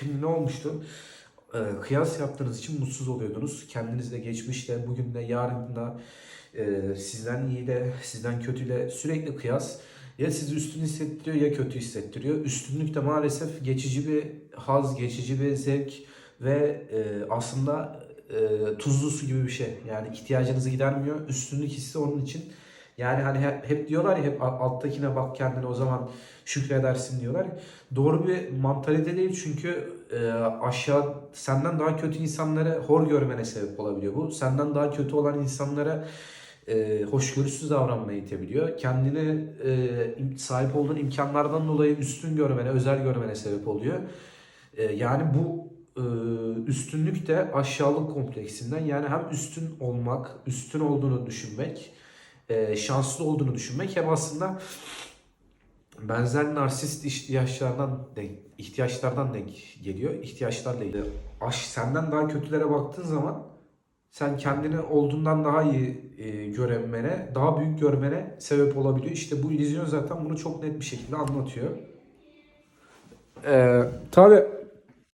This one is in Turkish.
Şimdi ne olmuştu? Ee, kıyas yaptığınız için mutsuz oluyordunuz. Kendinizle geçmişle, bugün de, yarın da e, sizden iyi de, sizden kötüyle sürekli kıyas ya sizi üstün hissettiriyor ya kötü hissettiriyor. Üstünlük de maalesef geçici bir haz, geçici bir zevk ve e, aslında e, tuzlu su gibi bir şey. Yani ihtiyacınızı gidermiyor. Üstünlük hissi onun için. Yani hani hep, hep diyorlar ya hep alttakine bak kendine o zaman şükredersin diyorlar. Doğru bir mantalite değil çünkü e, aşağı senden daha kötü insanları hor görmene sebep olabiliyor bu. Senden daha kötü olan insanlara e, hoşgörüsüz davranmaya itebiliyor. Kendini e, sahip olduğun imkanlardan dolayı üstün görmene, özel görmene sebep oluyor. E, yani bu e, üstünlük de aşağılık kompleksinden yani hem üstün olmak, üstün olduğunu düşünmek, e, şanslı olduğunu düşünmek hem aslında benzer narsist ihtiyaçlardan denk, ihtiyaçlardan denk geliyor. İhtiyaçlarla ilgili. Aş, senden daha kötülere baktığın zaman sen kendini olduğundan daha iyi e, göremene, daha büyük görmene sebep olabiliyor. İşte bu illüzyon zaten bunu çok net bir şekilde anlatıyor. Ee, tabii